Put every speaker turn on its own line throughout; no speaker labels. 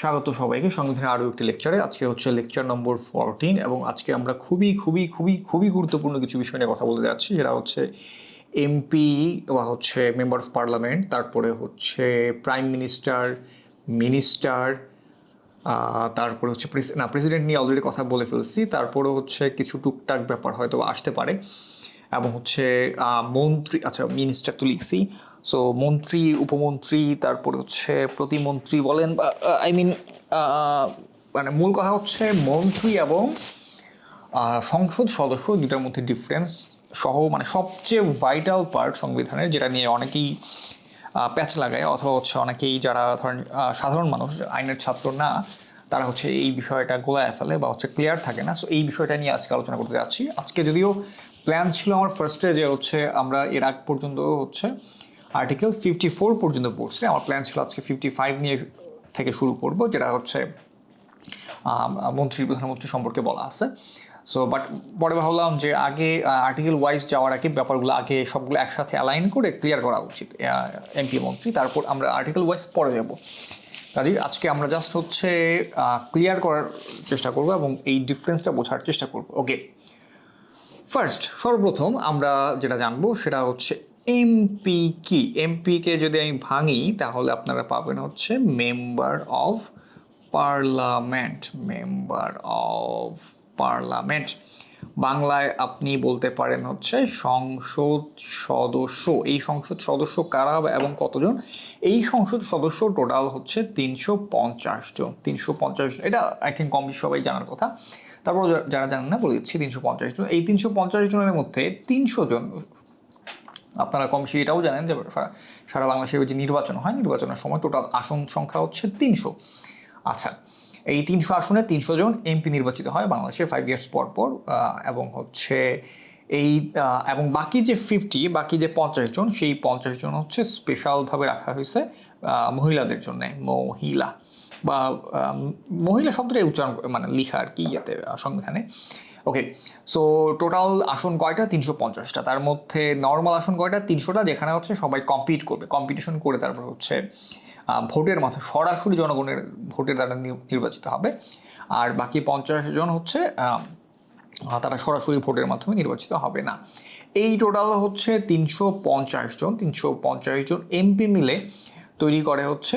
স্বাগত সবাইকে। সংবিধানের আরও একটি লেকচারে আজকে হচ্ছে লেকচার নম্বর ফোরটিন এবং আজকে আমরা খুবই খুবই খুবই খুবই গুরুত্বপূর্ণ কিছু বিষয় নিয়ে কথা বলতে যাচ্ছি। যেটা হচ্ছে এমপি বা হচ্ছে মেম্বার অফ পার্লামেন্ট তারপরে হচ্ছে প্রাইম মিনিস্টার মিনিস্টার তারপরে হচ্ছে না প্রেসিডেন্ট নিয়ে অলরেডি কথা বলে ফেলছি। তারপরে হচ্ছে কিছু টুকটাক ব্যাপার হয়তো আসতে পারে। এবং হচ্ছে মন্ত্রী আচ্ছা মিনিস্টার তো লিখছি। সো মন্ত্রী, উপমন্ত্রী, তারপরে হচ্ছে প্রতিমন্ত্রী বলেন আই মিন মানে মূল কথা হচ্ছে মন্ত্রী এবং সংসদ সদস্য দুটার মধ্যে ডিফারেন্স সহ মানে সবচেয়ে ভাইটাল পার্ট সংবিধানের, যেটা নিয়ে অনেকেই প্যাচ লাগায়, অথবা হচ্ছে অনেকেই যারা ধরেন সাধারণ মানুষ, আইনের ছাত্র না, তারা হচ্ছে এই বিষয়টা গোলায় ফেলে বা হচ্ছে ক্লিয়ার থাকে না। সো এই বিষয়টা নিয়ে আজকে আলোচনা করতে যাচ্ছি। আজকে যদিও প্ল্যান ছিল আমার ফার্স্টে যে হচ্ছে আমরা এর আগ পর্যন্ত হচ্ছে আর্টিকেল ফিফটি ফোর পর্যন্ত পড়ছে। আমার প্ল্যান ছিল আজকে ফিফটি ফাইভ নিয়ে থেকে শুরু করব, যেটা হচ্ছে মন্ত্রী, প্রধানমন্ত্রী সম্পর্কে বলা আছে। সো বাট পরে ভাবলাম যে আগে আর্টিকেল ওয়াইজ যাওয়ার আগে ব্যাপারগুলো আগে সবগুলো একসাথে অ্যালাইন করে ক্লিয়ার করা উচিত এমপি মন্ত্রী। তারপর আমরা আর্টিকেল ওয়াইজ পরে যাব। কাজে আজকে আমরা জাস্ট হচ্ছে ক্লিয়ার করার চেষ্টা করব এবং এই ডিফারেন্সটা বোঝার চেষ্টা করব। ওকে ফার্স্ট সর্বপ্রথম আমরা যেটা জানব সেটা হচ্ছে এমপি কি এমপিকে যদি আমি ভাঙি, তাহলে আপনারা পাবেন হচ্ছে member of parliament member of parliament বাংলায় আপনি বলতে পারেন হচ্ছে সংসদ সদস্য। এই সংসদ সদস্য কারা এবং কতজন? এই সংসদ সদস্য টোটাল হচ্ছে তিনশো পঞ্চাশ জন। তিনশো পঞ্চাশ এটা আই থিঙ্ক কম সবাই জানার কথা। তারপর যারা জানেন না, বলে দিচ্ছি তিনশো পঞ্চাশ জন। এই তিনশো পঞ্চাশ জনের মধ্যে তিনশো জন আপনারা কম এটাও জানেন যে সারা- বাংলাদেশের যে নির্বাচন হয়, নির্বাচনের সময় টোটাল আসন সংখ্যা হচ্ছে তিনশো। আচ্ছা এই তিনশো আসনে তিনশো জন এমপি নির্বাচিত হয় বাংলাদেশে ফাইভ ইয়ার্স পর পর এবং হচ্ছে এই এবং বাকি যে ফিফটি বাকি যে পঞ্চাশ জন, সেই পঞ্চাশ জন হচ্ছে স্পেশালভাবে রাখা হয়েছে মহিলাদের জন্য, মহিলা বা মহিলা শব্দটাই উচ্চারণ মানে লিখা আর কি ইয়েতে সংবিধানে। ওকে সো টোটাল আসন কয়টা? তিনশো পঞ্চাশটা। তার মধ্যে নর্মাল আসন কয়টা? তিনশোটা, যেখানে হচ্ছে সবাই কম্পিট করবে। কম্পিটিশন করে তারপর হচ্ছে ভোটের মাধ্যমে সরাসরি জনগণের ভোটের দ্বারা নির্বাচিত হবে। আর বাকি পঞ্চাশ জন হচ্ছে তারা সরাসরি ভোটের মাধ্যমে নির্বাচিত হবে না। এই টোটাল হচ্ছে তিনশো পঞ্চাশ জন। তিনশো পঞ্চাশ জন এমপি মিলে তৈরি করে হচ্ছে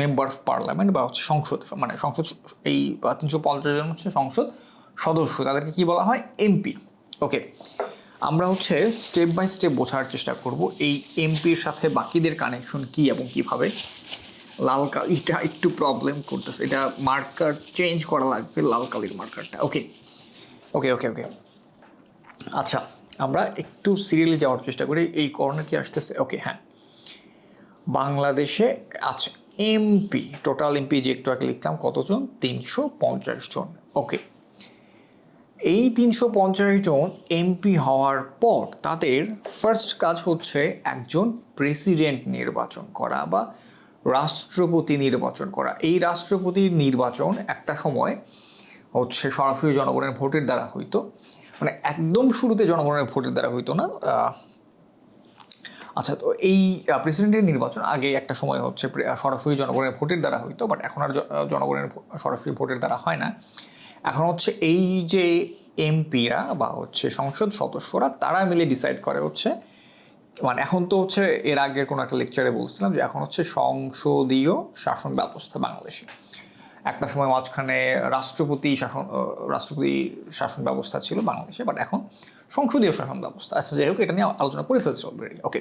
মেম্বার অফ পার্লামেন্ট বা হচ্ছে সংসদ মানে সংসদ, এই তিনশো পঞ্চাশ জন হচ্ছে সংসদ সদস্য, তাদেরকে কি বলা হয়? এমপি ওকে আমরা হচ্ছে স্টেপ বাই স্টেপ বোঝার চেষ্টা করব এই এমপির সাথে বাকিদের কানেকশন কি এবং কীভাবে। লাল কালিটা একটু প্রবলেম করতেছে। এটা মার্কার চেঞ্জ করা লাগবে লাল কালির মার্কারটা ওকে ওকে ওকে ওকে আচ্ছা আমরা একটু সিরিয়ালি যাওয়ার চেষ্টা করি। এই করোনা কি আসতেছে? ওকে হ্যাঁ। বাংলাদেশে আছে এমপি টোটাল এমপি যে একটু আগে লিখলাম, কতজন? তিনশো পঞ্চাশ জন। ওকে এই তিনশো পঞ্চাশ জন এমপি হওয়ার পর তাদের ফার্স্ট কাজ হচ্ছে একজন প্রেসিডেন্ট নির্বাচন করা বা রাষ্ট্রপতি নির্বাচন করা। এই রাষ্ট্রপতির নির্বাচন একটা সময় হচ্ছে সরাসরি জনগণের ভোটের দ্বারা হইতো। মানে একদম শুরুতে জনগণের ভোটের দ্বারা হইতো না। আচ্ছা তো এই প্রেসিডেন্টের নির্বাচন আগে একটা সময় হচ্ছে সরাসরি জনগণের ভোটের দ্বারা হইতো বাট এখন আর জনগণের সরাসরি ভোটের দ্বারা হয় না। এখন হচ্ছে এই যে এমপিরা বা হচ্ছে সংসদ সদস্যরা, তারা মিলে ডিসাইড করে হচ্ছে। মানে এখন তো হচ্ছে এর আগের কোনো একটা লেকচারে বলছিলাম যে এখন হচ্ছে সংসদীয় শাসন ব্যবস্থা বাংলাদেশে। একটা সময় মাঝখানে রাষ্ট্রপতি শাসন রাষ্ট্রপতি শাসন ব্যবস্থা ছিল বাংলাদেশে বাট এখন সংসদীয় শাসন ব্যবস্থা। আচ্ছা যাই হোক, এটা নিয়ে আলোচনা করে ফেলছে অলরেডি ওকে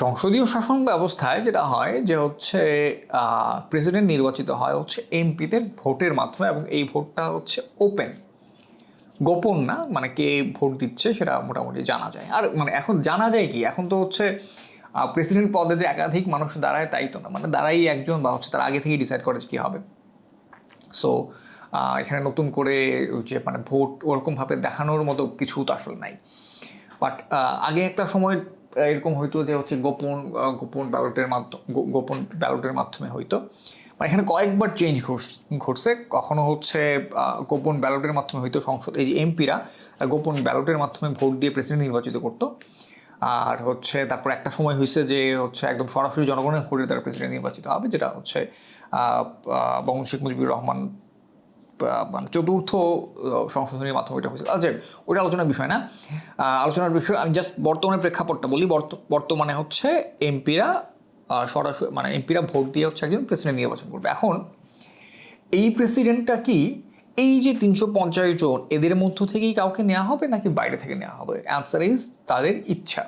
সংসদীয় শাসন ব্যবস্থায় যেটা হয় যে হচ্ছে প্রেসিডেন্ট নির্বাচিত হয় হচ্ছে এমপিদের ভোটের মাধ্যমে এবং এই ভোটটা হচ্ছে ওপেন গোপন না মানে কে ভোট দিচ্ছে সেটা মোটামুটি জানা যায়। আর মানে এখন জানা যায় কি, এখন তো হচ্ছে প্রেসিডেন্ট পদে যে একাধিক মানুষ দাঁড়ায় তাই তো না মানে দাঁড়াই একজন বা হচ্ছে তার আগে থেকেই ডিসাইড করে কী হবে। সো এখানে নতুন করে যে মানে ভোট ওরকমভাবে দেখানোর মতো কিছু তো আসলে নাই। বাট আগে একটা সময় এরকম হইতো যে হচ্ছে গোপন গোপন ব্যালটের মাধ্যমে গোপন ব্যালটের মাধ্যমে হইতো। মানে এখানে কয়েকবার চেঞ্জ ঘটছে। কখনো হচ্ছে গোপন ব্যালটের মাধ্যমে হইতো সংসদ, এই যে এমপিরা গোপন ব্যালটের মাধ্যমে ভোট দিয়ে প্রেসিডেন্ট নির্বাচিত করতো। আর হচ্ছে তারপর একটা সময় হয়েছে যে হচ্ছে একদম সরাসরি জনগণের ভোটের দ্বারা প্রেসিডেন্ট নির্বাচিত হবে, যেটা হচ্ছে বঙ্গবন্ধু শেখ মুজিবুর রহমান মানে চতুর্থ সংশোধনীর মাধ্যমে এটা হয়েছে। আচ্ছা ওটা আলোচনার বিষয় না। আলোচনার বিষয়, আমি জাস্ট বর্তমানে প্রেক্ষাপটটা বলি। বর্ত- বর্তমানে হচ্ছে এমপিরা সরাসরি মানে এমপিরা ভোট দিয়ে হচ্ছে একজন প্রেসিডেন্ট নির্বাচন করবে। এখন, এই প্রেসিডেন্টটা কি, এই যে তিনশো পঞ্চাশ জন, এদের মধ্য থেকেই কাউকে নেওয়া হবে নাকি বাইরে থেকে নেওয়া হবে? অ্যান্সার ইজ তাদের ইচ্ছা।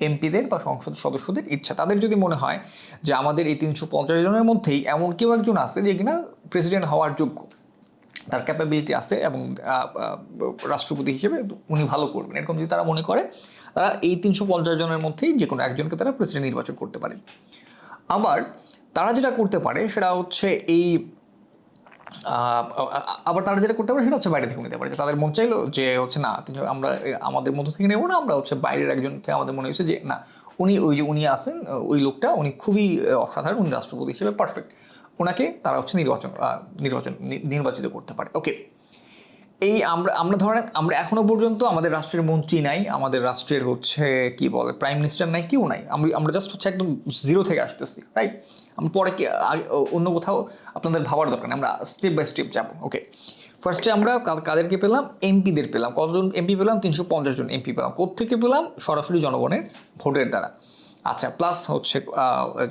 এমপিদের বা সংসদ সদস্যদের ইচ্ছা। তাদের যদি মনে হয় যে আমাদের এই তিনশো পঞ্চাশ জনের মধ্যেই এমন কেউ একজন আছে যে কিনা প্রেসিডেন্ট হওয়ার যোগ্য তার ক্যাপাবিলিটি আছে এবং রাষ্ট্রপতি হিসেবে উনি ভালো করবেন। এরকম যদি তারা মনে করে, তারা এই তিনশো পঞ্চাশ জনের মধ্যেই যে কোনো একজনকে তারা প্রেসিডেন্ট নির্বাচন করতে পারে। আবার তারা যেটা করতে পারে, সেটা হচ্ছে এই আবার তারা যেটা করতে পারে, সেটা হচ্ছে বাইরে থেকে নিতে পারে। তাদের মন চাইলো যে হচ্ছে না আমরা আমাদের মধ্য থেকে নেব না, আমরা হচ্ছে বাইরের একজন থেকে আমাদের মনে হয়েছে যে না, উনি ওই যে উনি আছেন, ওই লোকটা, উনি খুবই অসাধারণ, উনি রাষ্ট্রপতি হিসেবে পারফেক্ট ওনাকে তারা হচ্ছে নির্বাচন নির্বাচন নির্বাচিত করতে পারে। ওকে এই আমরা আমরা ধরেন, আমরা এখনও পর্যন্ত আমাদের রাষ্ট্রের মন্ত্রী নাই, আমাদের রাষ্ট্রের হচ্ছে কি বলে প্রাইম মিনিস্টার নাই, কেউ নাই। আমি আমরা জাস্ট হচ্ছে একদম জিরো থেকে আসতেছি রাইট আমরা পরে কি অন্য কোথাও আপনাদের ভাবার দরকার নেই, আমরা স্টেপ বাই স্টেপ যাব ওকে ফার্স্টে আমরা কাদেরকে পেলাম? এমপিদের পেলাম। কতজন এমপি পেলাম? তিনশো পঞ্চাশ জন এমপি পেলাম। কোথেকে পেলাম? সরাসরি জনগণের ভোটের দ্বারা। আচ্ছা প্লাস হচ্ছে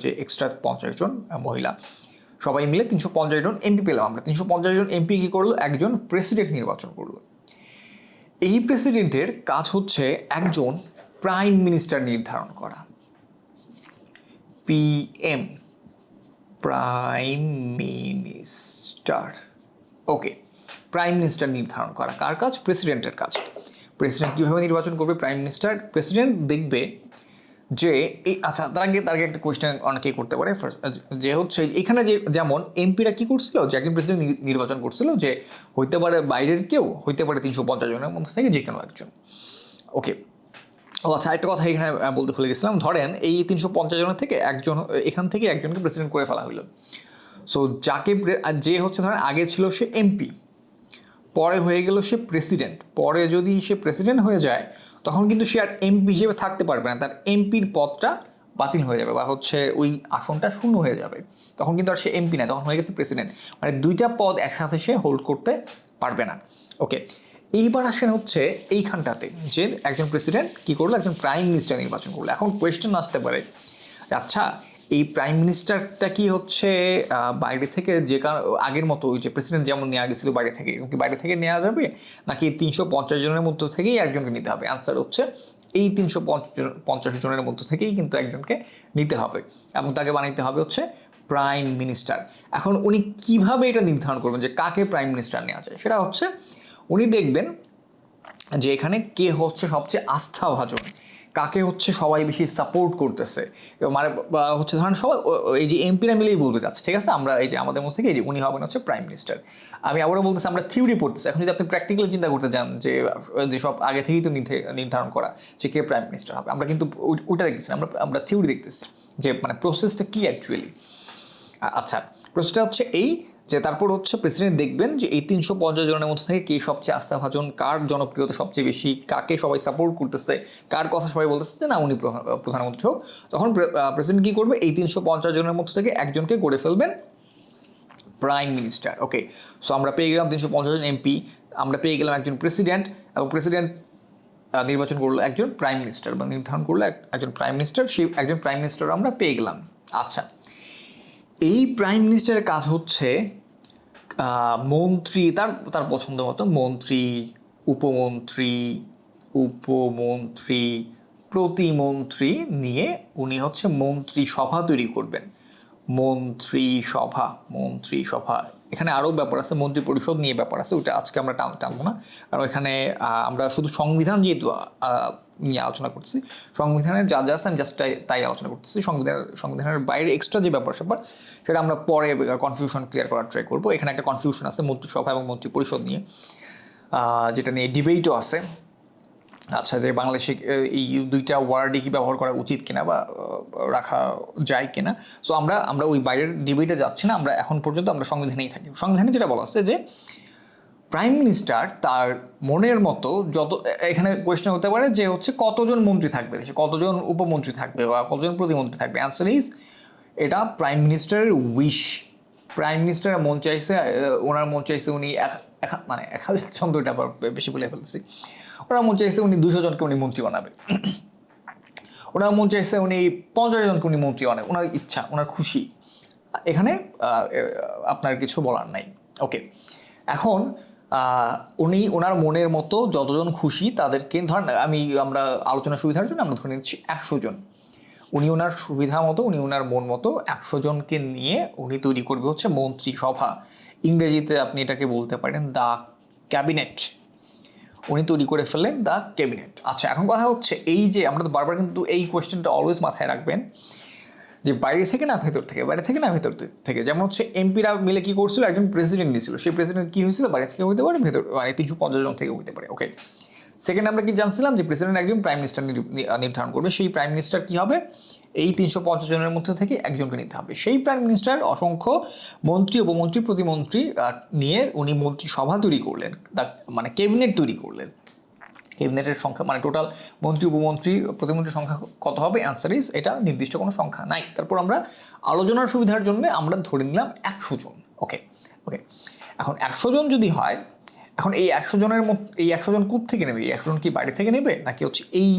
যে এক্সট্রা পঞ্চাশ জন মহিলা। সবাই মিলে তিনশো পঞ্চাশ জন এমপি পেলাম আমরা। তিনশো পঞ্চাশ জন এমপি কী করল? একজন প্রেসিডেন্ট নির্বাচন করল। এই প্রেসিডেন্টের কাজ হচ্ছে একজন প্রাইম মিনিস্টার নির্ধারণ করা। PM prime minister okay prime minister নির্ধারণ করা। কার কাজ? প্রেসিডেন্টের কাজ। প্রেসিডেন্ট কীভাবে নির্বাচন করবে? প্রাইম মিনিস্টার প্রেসিডেন্ট দেখবে যে এই আচ্ছা তার আগে তার আগে একটা কোয়েশ্চেন অনেকেই করতে পারে। যে হচ্ছে, এখানে যে, যেমন এমপিরা কী করছিল? যে একজন প্রেসিডেন্ট নির্বাচন করছিল যে হইতে পারে বাইরের কেউ, হইতে পারে তিনশো পঞ্চাশ জনের মধ্যে থেকে যে কোনো একজন। ওকে ও আচ্ছা একটা কথা এখানে বলতে ভুলে গেছিলাম। ধরেন, এই তিনশো পঞ্চাশ জনের থেকে একজন, এখান থেকে একজনকে প্রেসিডেন্ট করে ফেলা হইল। সো যাকে যে হচ্ছে, ধরেন, আগে ছিল সে এমপি, পরে হয়ে গেল সে প্রেসিডেন্ট পরে যদি সে প্রেসিডেন্ট হয়ে যায় তখন কিন্তু সে আর এমপি হিসেবে থাকতে পারবে না। তার এমপির পদটা বাতিল হয়ে যাবে বা হচ্ছে ওই আসনটা শূন্য হয়ে যাবে। তখন কিন্তু আর সে এমপি না, তখন হয়ে গেছে প্রেসিডেন্ট। মানে দুইটা পদ একসাথে সে হোল্ড করতে পারবে না। ওকে এইবার আসেন হচ্ছে এইখানটাতে যে একজন প্রেসিডেন্ট কী করল? একজন প্রাইম মিনিস্টার নির্বাচন করল। এখন কোয়েশ্চেন আসতে পারে আচ্ছা এই প্রাইম মিনিস্টারটা কি হচ্ছে বাইরে থেকে যে আগের মতো, ওই যে প্রেসিডেন্ট যেমন নেওয়া গেছিল বাইরে থেকে কি বাইরে থেকে নেওয়া যাবে? নাকি তিনশো পঞ্চাশ জনের মধ্য থেকেই একজনকে নিতে হবে? আনসার হচ্ছে, এই তিনশো পঞ্চাশ জনের মধ্য থেকেই কিন্তু একজনকে নিতে হবে। এবং তাকে বানাইতে হবে হচ্ছে প্রাইম মিনিস্টার এখন উনি কীভাবে এটা নির্ধারণ করবেন যে কাকে প্রাইম মিনিস্টার নেওয়া যায়? সেটা হচ্ছে, উনি দেখবেন যে এখানে কে হচ্ছে সবচেয়ে আস্থাভাজন কাকে হচ্ছে সবাই বেশি সাপোর্ট করতেছে? মানে হচ্ছে ধরেন সবাই এই যে এমপিরা মিলেই বলতে যাচ্ছে ঠিক আছে? আমরা এই যে আমাদের মধ্যে থেকে এই যে উনি হবেন হচ্ছে প্রাইম মিনিস্টার আমি আবারও বলতেছি, আমরা থিওরি পড়তেছি। এখন যদি আপনি প্র্যাকটিক্যালি চিন্তা করতে যান যে যে সব আগে থেকেই তো নির্ধে- নির্ধারণ করা যে কে প্রাইম মিনিস্টার হবে, আমরা কিন্তু ওই- ওইটা দেখতেছি আমরা আমরা থিওরি দেখতেছি যে মানে প্রসেসটা কী অ্যাকচুয়ালি আচ্ছা প্রসেসটা হচ্ছে এই যে তারপর হচ্ছে প্রেসিডেন্ট দেখবেন যে এই তিনশো পঞ্চাশ জনের মধ্যে থেকে কে সবচেয়ে আস্থাভাজন, কার জনপ্রিয়তা সবচেয়ে বেশি, কাকে সবাই সাপোর্ট করতেছে, কার কথা সবাই বলতেছে, যে না, উনি প্রধান- প্রধানমন্ত্রী হোক। তখন প্রেসিডেন্ট কী করবে? এই তিনশো পঞ্চাশ জনের মধ্যে থেকে একজনকে করে ফেলবেন প্রাইম মিনিস্টার ওকে সো আমরা পেয়ে গেলাম তিনশো পঞ্চাশ জন এমপি আমরা পেয়ে গেলাম একজন প্রেসিডেন্ট এবং প্রেসিডেন্ট নির্বাচন করল একজন প্রাইম মিনিস্টার বা নির্ধারণ করল এক- একজন প্রাইম মিনিস্টার সেই একজন প্রাইম মিনিস্টার আমরা পেয়ে গেলাম। আচ্ছা এই প্রাইম মিনিস্টারের কাজ হচ্ছে মন্ত্রী, তার তার পছন্দ মতো মন্ত্রী, উপমন্ত্রী উপমন্ত্রী, প্রতিমন্ত্রী নিয়ে উনি হচ্ছে মন্ত্রী সভা তৈরি করবেন। মন্ত্রী সভা মন্ত্রী সভা। এখানে আরও ব্যাপার আছে মন্ত্রী পরিষদ নিয়ে ব্যাপার আছে, ওটা আজকে আমরা টান টানবো না। কারণ এখানে আমরা শুধু সংবিধান যেহেতু নিয়ে আলোচনা করছি সংবিধানের যা যা আছে আমি জাস্ট তাই আলোচনা করতেছি। সংবিধান সংবিধানের বাইরে এক্সট্রা যে ব্যাপার স্যাপার, সেটা আমরা পরে কনফিউশন ক্লিয়ার করার ট্রাই করব। এখানে একটা কনফিউশন আছে মন্ত্রিসভা এবং মন্ত্রী পরিষদ নিয়ে যেটা নিয়ে ডিবেটও আছে। আচ্ছা যে বাংলাদেশে এই দুইটা ওয়ার্ডই কি ব্যবহার করা উচিত কিনা বা রাখা যায় কিনা? সো আমরা আমরা ওই বাইরের ডিবেটে যাচ্ছি না, আমরা এখন পর্যন্ত আমরা সংবিধানেই থাকি। সংবিধানে যেটা বলা আছে যে প্রাইম মিনিস্টার তার মনের মতো যত এখানে কোয়েশ্চেন হতে পারে যে হচ্ছে কতজন মন্ত্রী থাকবে দেশে কতজন উপমন্ত্রী থাকবে বা কতজন প্রতিমন্ত্রী থাকবে? অ্যান্সার ইজ এটা প্রাইম মিনিস্টারের উইশ প্রাইম মিনিস্টারের মন চাইছে ওনার মন চাইছে উনি এক মানে এক হাজার তো এটা আবার বেশি বলে ফেলছি ওনার মন চাইছে উনি দুশো জনকে উনি মন্ত্রী বানাবে। ওনার মন চাইছে উনি পঞ্চাশ জনকে উনি মন্ত্রী বানাবে। ওনার ইচ্ছা, ওনার খুশি। এখানে আপনার কিছু বলার নাই। ওকে এখন উনি, ওনার মনের মতো যতজন খুশি তাদেরকে, ধরেন, আমি, আমরা আলোচনা সুবিধার জন্য আমরা ধরে নিচ্ছি একশো জন। উনি ওনার সুবিধা মতো, উনি ওনার মন মতো একশো জনকে নিয়ে উনি তৈরি করবে হচ্ছে মন্ত্রিসভা। ইংরেজিতে আপনি এটাকে বলতে পারেন, দ্য ক্যাবিনেট। উনি তৈরি করে ফেললেন দ্য ক্যাবিনেট আচ্ছা এখন কথা হচ্ছে এই যে আমরা তো বারবার কিন্তু এই কোয়েশ্চেনটা অলওয়েজ মাথায় রাখবেন যে বাইরে থেকে না ভেতর থেকে, বাইরে থেকে না ভেতর থেকে। যেমন হচ্ছে এমপিরা মিলে কী করছিল? একজন প্রেসিডেন্ট নিয়েছিল সেই প্রেসিডেন্ট কী হয়েছিল? বাইরে থেকে হইতে পারে, ভেতর মানে তিনশো পঞ্চাশ জন থেকে হইতে পারে ওকে সেকেন্ড আমরা কি জানছিলাম যে প্রেসিডেন্ট একজন প্রাইম মিনিস্টার নির্ধারণ করবে। সেই প্রাইম মিনিস্টার কী হবে? এই তিনশো পঞ্চাশ জনের মধ্যে থেকে একজনকে নিতে হবে। সেই প্রাইম মিনিস্টার অসংখ্য মন্ত্রী, উপমন্ত্রী, প্রতিমন্ত্রী নিয়ে উনি মন্ত্রিসভা তৈরি করলেন। মানে ক্যাবিনেট তৈরি করলেন। ক্যাবিনেটের সংখ্যা মানে টোটাল মন্ত্রী, উপমন্ত্রী প্রতিমন্ত্রীর সংখ্যা কত হবে? অ্যান্সার ইজ এটা নির্দিষ্ট কোনো সংখ্যা নাই। তারপর আমরা আলোচনার সুবিধার জন্য আমরা ধরে নিলাম একশো জন। ওকে ওকে এখন একশো জন যদি হয় এখন এই একশো জনের মধ্যে এই একশো জন কোথ থেকে নেবে? এই একশো জন কি বাড়ি থেকে নেবে? নাকি হচ্ছে এই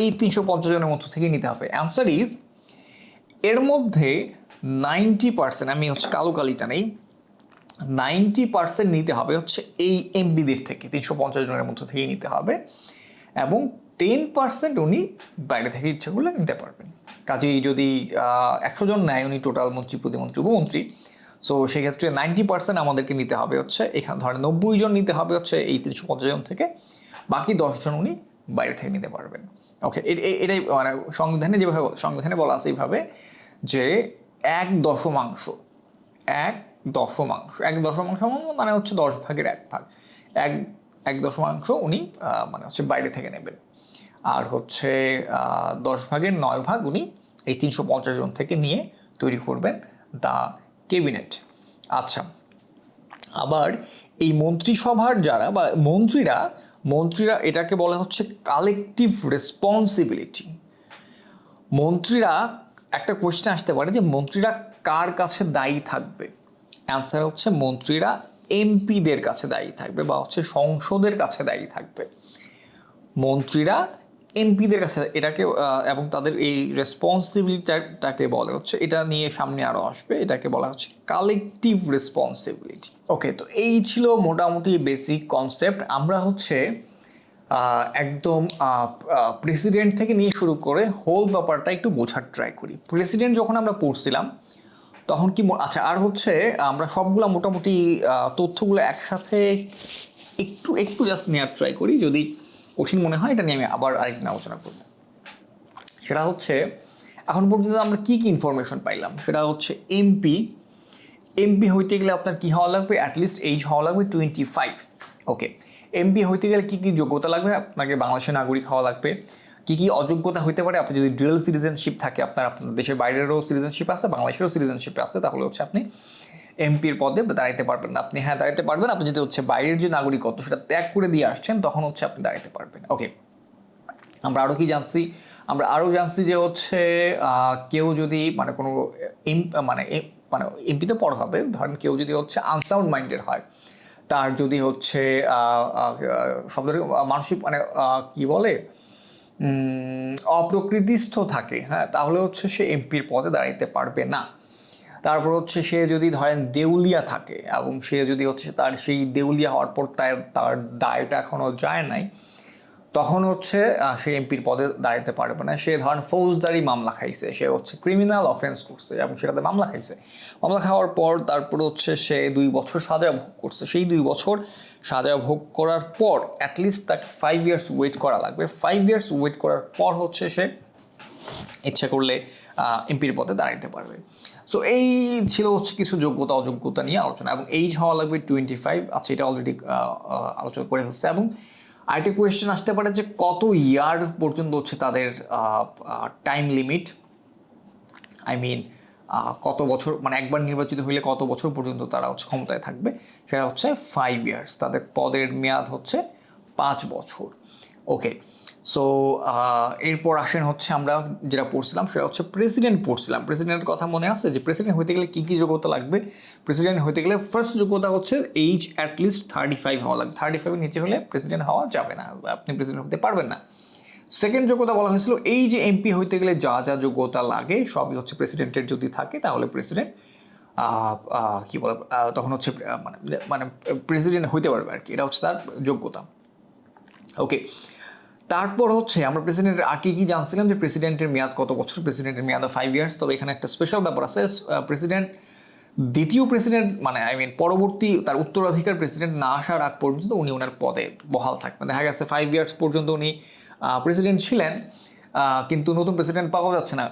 এই তিনশো পঞ্চাশ জনের মধ্য থেকে নিতে হবে? অ্যান্সার ইজ এর মধ্যে নাইনটি পার্সেন্ট আমি হচ্ছে কালো কালিটা নেই নাইনটি পার্সেন্ট নিতে হবে হচ্ছে এই এমপিদের থেকে, তিনশো পঞ্চাশ জনের মধ্য থেকেই নিতে হবে, এবং টেন পার্সেন্ট উনি বাইরে থেকে ইচ্ছা করলে নিতে পারবেন। কাজেই যদি একশো জন নেয় উনি টোটাল মন্ত্রী, প্রতিমন্ত্রী, উপমন্ত্রী সো সেক্ষেত্রে নাইনটি পার্সেন্ট আমাদেরকে নিতে হবে হচ্ছে, এখানে ধরেন নব্বই জন নিতে হবে হচ্ছে এই তিনশো পঞ্চাশ জন থেকে, বাকি দশজন উনি বাইরে থেকে নিতে পারবেন। ওকে এটাই মানে সংবিধানে যেভাবে, সংবিধানে বলা আছে এইভাবে যে এক দশমাংশ এক দশমাংশ এক দশমাংশ মানে হচ্ছে দশ ভাগের এক ভাগ। এক এক দশমাংশ উনি মানে হচ্ছে বাইরে থেকে নেবেন। আর হচ্ছে দশ ভাগের নয় ভাগ উনি এই তিনশো পঞ্চাশ জন থেকে নিয়ে তৈরি করবেন দ্য ক্যাবিনেট। আচ্ছা আবার এই মন্ত্রিসভার যারা বা মন্ত্রীরা মন্ত্রীরা এটাকে বলা হচ্ছে কালেকটিভ রেসপন্সিবিলিটি মন্ত্রীরা, একটা কোয়েশ্চেন আসতে পারে যে মন্ত্রীরা কার কাছে দায়ী থাকবে? অ্যান্সার হচ্ছে মন্ত্রীরা এমপিদের কাছে দায়ী থাকবে বা হচ্ছে সংসদের কাছে দায়ী থাকবে। মন্ত্রীরা এমপিদের কাছে এটাকে এবং তাদের এই রেসপন্সিবিলিটিটাকে বলা হচ্ছে, এটা নিয়ে সামনে আরও আসবে, এটাকে বলা হচ্ছে কালেকটিভ রেসপন্সিবিলিটি ওকে তো এই ছিল মোটামুটি বেসিক কনসেপ্ট আমরা হচ্ছে একদম প্রেসিডেন্ট থেকে নিয়ে শুরু করে হোল ব্যাপারটা একটু বোঝার ট্রাই করি। প্রেসিডেন্ট যখন আমরা পড়ছিলাম, তখন কি আচ্ছা আর হচ্ছে আমরা সবগুলা মোটামুটি তথ্যগুলো একসাথে একটু একটু জাস্ট নেওয়ার ট্রাই করি, যদি কঠিন মনে হয়, এটা নিয়ে আমি আবার আরেকদিন আলোচনা করব। সেটা হচ্ছে, এখন পর্যন্ত আমরা কি কি ইনফরমেশন পাইলাম? সেটা হচ্ছে এমপি এমপি হইতে গেলে আপনার কী হওয়া লাগবে? অ্যাটলিস্ট এইজ হওয়া লাগবে টোয়েন্টি ফাইভ ওকে এমপি হইতে গেলে কী কী যোগ্যতা লাগবে? আপনাকে বাংলাদেশের নাগরিক হওয়া লাগবে। কী কী অযোগ্যতা হইতে পারে? আপনি যদি ডুয়েল সিটিজেনশিপ থাকে, আপনার আপনার দেশের বাইরেরও সিটিজেনশিপ আছে, বাংলাদেশেরও সিটিজেনশিপ আছে, তাহলে হচ্ছে আপনি এমপির পদে দাঁড়াইতে পারবেন না। আপনি হ্যাঁ দাঁড়াইতে পারবেন। আপনি যদি হচ্ছে বাইরের যে নাগরিকত্ব সেটা ত্যাগ করে দিয়ে আসছেন, তখন হচ্ছে আপনি দাঁড়াইতে পারবেন। ওকে আমরা আরও কি জানছি? আমরা আরও জানছি যে হচ্ছে কেউ যদি মানে কোনো মানে মানে এমপিতে পড় হবে, ধরেন কেউ যদি হচ্ছে আনসাউন্ড মাইন্ডেড হয়, তার যদি হচ্ছে শব্দ মানসিক মানে কি বলে? অপ্রকৃতিস্থ থাকে হ্যাঁ তাহলে হচ্ছে সে এমপির পদে দাঁড়াইতে পারবে না। তারপর হচ্ছে সে যদি ধরেন দেউলিয়া থাকে এবং সে যদি হচ্ছে তার সেই দেউলিয়া হওয়ার পর তার তার দায়টা এখনও যায় নাই, তখন হচ্ছে সে এমপির পদে দাঁড়াতে পারবে না। সে ধরেন ফৌজদারি মামলা খাইছে, সে হচ্ছে ক্রিমিনাল অফেন্স করছে এবং সেটাতে মামলা খাইছে। মামলা খাওয়ার পর তারপর হচ্ছে সে দুই বছর সাজা ভোগ করছে। সেই দুই বছর সাজা ভোগ করার পর অ্যাটলিস্ট তাকে ফাইভ ইয়ার্স ওয়েট করা লাগবে। ফাইভ ইয়ার্স ওয়েট করার পর হচ্ছে সে ইচ্ছা করলে এমপির পদে দাঁড়াইতে পারবে। সো এই ছিল হচ্ছে কিছু যোগ্যতা, অযোগ্যতা নিয়ে আলোচনা এবং এইজ হওয়া লাগবে টোয়েন্টি ফাইভ আচ্ছা এটা অলরেডি আলোচনা করে হচ্ছে এবং আরেকটি কোয়েশ্চেন আসতে পারে যে কত ইয়ার পর্যন্ত হচ্ছে তাদের টাইম লিমিট আই মিন কত বছর মানে একবার নির্বাচিত হইলে কত বছর পর্যন্ত তারা হচ্ছে ক্ষমতায় থাকবে? সেটা হচ্ছে ফাইভ ইয়ার্স তাদের পদের মেয়াদ হচ্ছে পাঁচ বছর। ওকে সো এরপর আসেন হচ্ছে আমরা যেটা পড়ছিলাম, সেটা হচ্ছে প্রেসিডেন্ট পড়ছিলাম। প্রেসিডেন্টের কথা মনে আছে যে প্রেসিডেন্ট হইতে গেলে কী কী যোগ্যতা লাগবে? প্রেসিডেন্ট হইতে গেলে ফার্স্ট যোগ্যতা হচ্ছে এইজ অ্যাটলিস্ট থার্টি ফাইভ হওয়া লাগবে। থার্টি ফাইভের নিচে হলে প্রেসিডেন্ট হওয়া যাবে না, আপনি প্রেসিডেন্ট হতে পারবেন না। সেকেন্ড যোগ্যতা বলা হয়েছিল, এই যে এমপি হইতে গেলে যা যা যোগ্যতা লাগে সবই হচ্ছে প্রেসিডেন্টের যদি থাকে, তাহলে প্রেসিডেন্ট কি বলে তখন হচ্ছে মানে মানে প্রেসিডেন্ট হইতে পারবে আর কি। এটা হচ্ছে তার যোগ্যতা। ওকে তারপর হচ্ছে আমরা প্রেসিডেন্টের কি কি জানছিলাম যে প্রেসিডেন্টের মেয়াদ কত বছর? প্রেসিডেন্টের মেয়াদ ফাইভ ইয়ার্স তবে এখানে একটা স্পেশাল ব্যাপার আছে। প্রেসিডেন্ট দ্বিতীয় প্রেসিডেন্ট মানে আই মিন পরবর্তী তার উত্তরাধিকার প্রেসিডেন্ট না আসার আগ পর্যন্ত উনি ওনার পদে বহাল থাকবেন। দেখা গেছে ফাইভ ইয়ার্স পর্যন্ত উনি প্রেসিডেন্ট ছিলেন। কিন্তু নতুন প্রেসিডেন্ট পাওয়া যাচ্ছে না।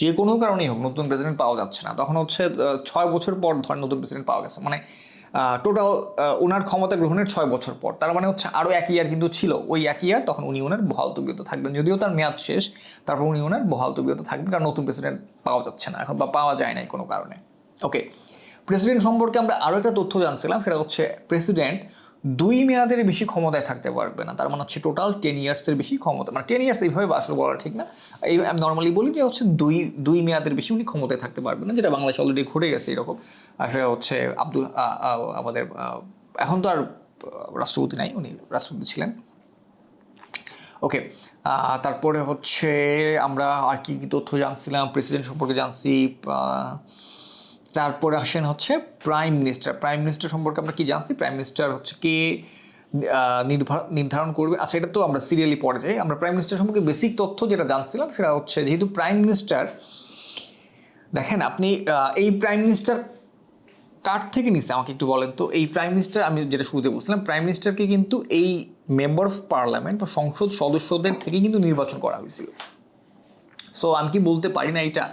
যে কোনো কারণেই হোক নতুন প্রেসিডেন্ট পাওয়া যাচ্ছে না। তখন হচ্ছে ছয় বছর পর ধর নতুন প্রেসিডেন্ট পাওয়া গেছে। মানে টোটাল ওনার ক্ষমতা গ্রহণের ছয় বছর পর। তার মানে হচ্ছে আরও এক ইয়ার কিন্তু ছিল। ওই এক ইয়ার তখন উনি ওনার বহাল তবিয়ত থাকবেন। যদিও তার মেয়াদ শেষ, তারপর উনি ওনার বহাল তবিয়ত থাকবেন, কারণ নতুন প্রেসিডেন্ট পাওয়া যাচ্ছে না। এখন বা পাওয়া যায় নাই কোনো কারণে। ওকে প্রেসিডেন্ট সম্পর্কে আমরা আরও একটা তথ্য জানছিলাম, সেটা হচ্ছে প্রেসিডেন্ট দুই মেয়াদের বেশি ক্ষমতায় থাকতে পারবে না। তার মানে হচ্ছে টোটাল টেন ইয়ার্সের বেশি ক্ষমতা। মানে টেন ইয়ার্স এইভাবে আসলে বলা ঠিক না। এই আমি নর্মালি বলি যে হচ্ছে দুই দুই মেয়াদের বেশি উনি ক্ষমতায় থাকতে পারবেন না, যেটা বাংলাদেশ অলরেডি ঘটে গেছে এরকম। আসলে হচ্ছে আব্দুল আমাদের এখন তো আর রাষ্ট্রপতি নাই উনি, রাষ্ট্রপতি ছিলেন। ওকে তারপরে হচ্ছে আমরা আর কি কি তথ্য জানছিলাম প্রেসিডেন্ট সম্পর্কে জানছি তারপরে আসেন হচ্ছে প্রাইম মিনিস্টার প্রাইম মিনিস্টার সম্পর্কে আমরা কি জানছি? প্রাইম মিনিস্টার হচ্ছে কে নির্ধারণ করবে? আচ্ছা এটা তো আমরা সিরিয়ালি পড়ে যাই। আমরা প্রাইম মিনিস্টার সম্পর্কে বেসিক তথ্য যেটা জানছিলাম সেটা হচ্ছে যেহেতু প্রাইম মিনিস্টার দেখেন আপনি এই প্রাইম মিনিস্টার কার থেকে নিছে? আমাকে একটু বলেন তো। এই প্রাইম মিনিস্টার আমি যেটা শুরুতে বলছিলাম প্রাইম মিনিস্টারকে কিন্তু এই মেম্বার অফ পার্লামেন্ট বা সংসদ সদস্যদের থেকে কিন্তু নির্বাচন করা হয়েছিল। সো আমি কি বলতে পারি না এটা?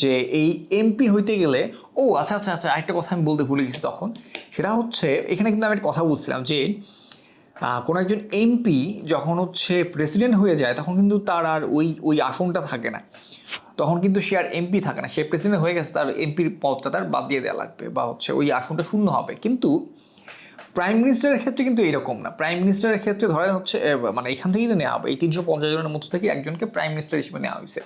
যে এই এমপি হইতে গেলে, ও আচ্ছা আচ্ছা আচ্ছা একটা কথা আমি বলতে ভুলে গেছি তখন। সেটা হচ্ছে, এখানে কিন্তু আমি একটা কথা বলছিলাম যে কোনো একজন এমপি যখন হচ্ছে প্রেসিডেন্ট হয়ে যায়, তখন কিন্তু তার আর ওই ওই আসনটা থাকে না। তখন কিন্তু সে আর এমপি থাকে না। সে প্রেসিডেন্ট হয়ে গেছে, তার এমপির পদটা তার বাদ দিয়ে দেওয়া লাগবে বা হচ্ছে ওই আসনটা শূন্য হবে। কিন্তু প্রাইম মিনিস্টারের ক্ষেত্রে কিন্তু এরকম না। প্রাইম মিনিস্টারের ক্ষেত্রে ধরেন হচ্ছে মানে এখান থেকেই তো নেওয়া হবে। এই তিনশো পঞ্চাশ জনের মধ্যে থেকে একজনকে প্রাইম মিনিস্টার হিসেবে নেওয়া হয়েছে।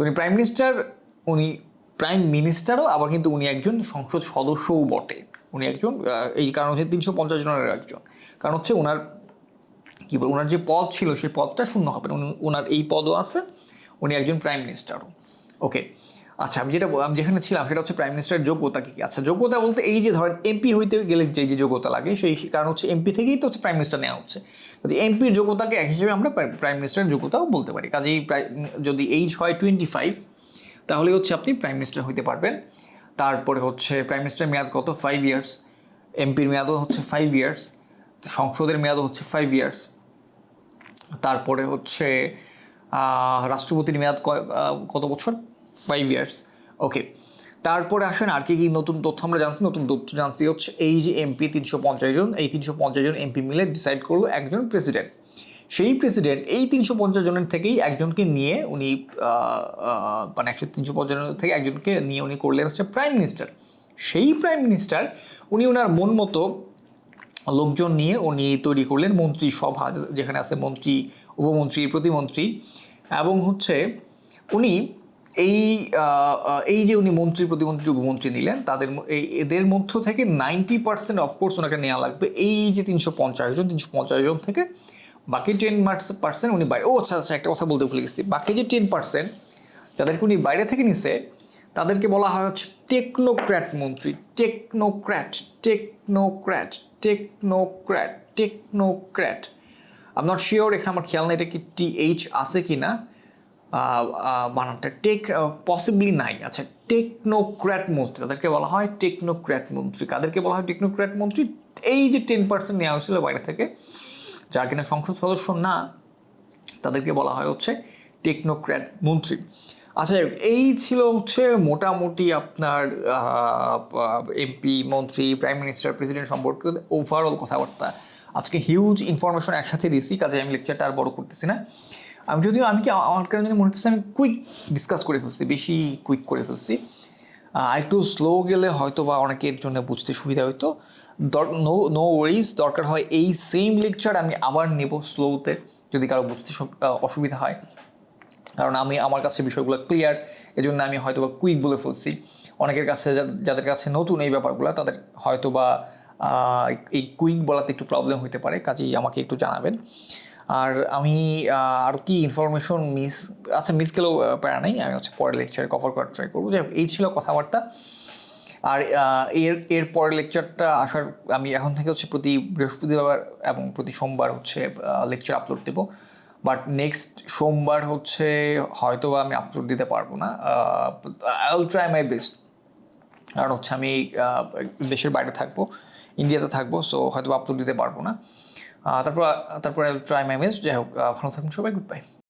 উনি প্রাইম মিনিস্টার উনি প্রাইম মিনিস্টারও আবার কিন্তু উনি একজন সংসদ সদস্যও বটে। উনি একজন এই কারণ হচ্ছে তিনশো পঞ্চাশ জনের একজন। কারণ হচ্ছে ওনার কী বল ওনার যে পদ ছিল, সেই পদটা শূন্য হবে। না উনি- ওনার এই পদও আছে, উনি একজন প্রাইম মিনিস্টারও ওকে আচ্ছা আমি যেটা আমি যেখানে ছিলাম সেটা হচ্ছে প্রাইম মিনিস্টারের যোগ্যতা কি আচ্ছা যোগ্যতা বলতে এই যে ধরেন এমপি হইতে গেলে যে যে যোগ্যতা লাগে, সেই কারণ হচ্ছে এমপি থেকেই তো হচ্ছে প্রাইম মিনিস্টার নেওয়া হচ্ছে। যদি এমপির যোগ্যতাকে এক হিসেবে আমরা প্রাইম মিনিস্টারের যোগ্যতাও বলতে পারি। কাজেই প্রায় যদি এইজ হয় টোয়েন্টি ফাইভ তাহলে হচ্ছে আপনি প্রাইম মিনিস্টার হইতে পারবেন। তারপরে হচ্ছে প্রাইম মিনিস্টারের মেয়াদ কত? ফাইভ ইয়ার্স এমপির মেয়াদও হচ্ছে ফাইভ ইয়ার্স সংসদের মেয়াদও হচ্ছে ফাইভ ইয়ার্স তারপরে হচ্ছে রাষ্ট্রপতির মেয়াদ কত বছর? ফাইভ ইয়ার্স ওকে তারপরে আসেন আর কি কি নতুন তথ্য আমরা জানছি, নতুন তথ্য জানছি হচ্ছে এই যে এমপি তিনশো পঞ্চাশ জন, এই তিনশো পঞ্চাশ জন এমপি মিলে ডিসাইড করল একজন প্রেসিডেন্ট সেই প্রেসিডেন্ট এই তিনশো পঞ্চাশ জনের থেকেই একজনকে নিয়ে উনি মানে একশো তিনশো পঞ্চাশ জনের থেকে একজনকে নিয়ে উনি করলেন হচ্ছে প্রাইম মিনিস্টার সেই প্রাইম মিনিস্টার উনি ওনার মন মতো লোকজন নিয়ে উনি তৈরি করলেন মন্ত্রী সভা যেখানে আছে মন্ত্রী, উপমন্ত্রী, প্রতিমন্ত্রী এবং হচ্ছে উনি এই এই যে উনি মন্ত্রী, প্রতিমন্ত্রী, উপমন্ত্রী নিলেন, তাদের এদের মধ্য থেকে নাইনটি পার্সেন্ট অফকোর্স ওনাকে নেওয়া লাগবে। এই যে তিনশো পঞ্চাশ জন, তিনশো পঞ্চাশ জন থেকে বাকি টেন পার্সেন্ট উনি বাইরে, ও আচ্ছা আচ্ছা একটা কথা বলতে ভুলে গেছি। বাকি যে টেন পার্সেন্ট যাদেরকে উনি বাইরে থেকে নিছে, তাদেরকে বলা হয় হচ্ছে টেকনোক্র্যাট মন্ত্রী। Technocrat technocrat technocrat technocrat I'm not sure এখানে আমার খেয়াল নেই এটা কি টি এইচ আছে কি না বানানটা টেক পসিবলি নাই। আচ্ছা টেকনোক্র্যাট মন্ত্রী, তাদেরকে বলা হয় টেকনোক্র্যাট মন্ত্রী। কাদেরকে বলা হয় টেকনোক্র্যাট মন্ত্রী? এই যে টেন পার্সেন্ট নেওয়া হয়েছিল বাইরে থেকে, যার কিনা সংসদ সদস্য না, তাদেরকে বলা হয় হচ্ছে টেকনোক্র্যাট মন্ত্রী। আচ্ছা এই ছিল হচ্ছে মোটামুটি আপনার এমপি মন্ত্রী, প্রাইম মিনিস্টার, প্রেসিডেন্ট সম্পর্কে ওভারঅল কথাবার্তা। আজকে হিউজ ইনফরমেশন একসাথে দিছি কাজে আমি লেকচারটা আর বড় করতেছি না। আমি যদিও আমি কি আমার কারণে মনে হচ্ছে আমি কুইক ডিসকাস করে ফেলছি, বেশি কুইক করে ফেলছি। একটু স্লো গেলে হয়তো বা অনেকের জন্য বুঝতে সুবিধা হতো নো নো ওয়ারিজ দরকার হয় এই সেম লেকচার আমি আবার নেব স্লোতে যদি কারও বুঝতে অসুবিধা হয়। কারণ আমি, আমার কাছে বিষয়গুলো ক্লিয়ার এজন্য আমি হয়তো বা কুইক বলে ফেলছি। অনেকের কাছে যাদের কাছে নতুন এই ব্যাপারগুলো, তাদের হয়তো বা এই কুইক বলাতে একটু প্রবলেম হতে পারে, কাজেই আমাকে একটু জানাবেন। আর আমি আর কি ইনফরমেশন মিস আচ্ছা মিস গেলেও প্যারা নেই, আমি হচ্ছে পরের লেকচারে কভার করার ট্রাই করব। যাই এই ছিল কথাবার্তা। আর এর এর পরের লেকচারটা আসার, আমি এখন থেকে হচ্ছে প্রতি বৃহস্পতিবার এবং প্রতি সোমবার হচ্ছে লেকচার আপলোড দেবো। বাট নেক্সট সোমবার হচ্ছে হয়তো আমি আপলোড দিতে পারব না। I will try my best কারণ হচ্ছে আমি দেশের বাইরে থাকব ইন্ডিয়াতে থাকব সো হয়তো আপলোড দিতে পারব না। তারপর তারপরে ট্রাই মাই বেস্ট যাই হোক ভালো থাকুন সবাই গুড বাই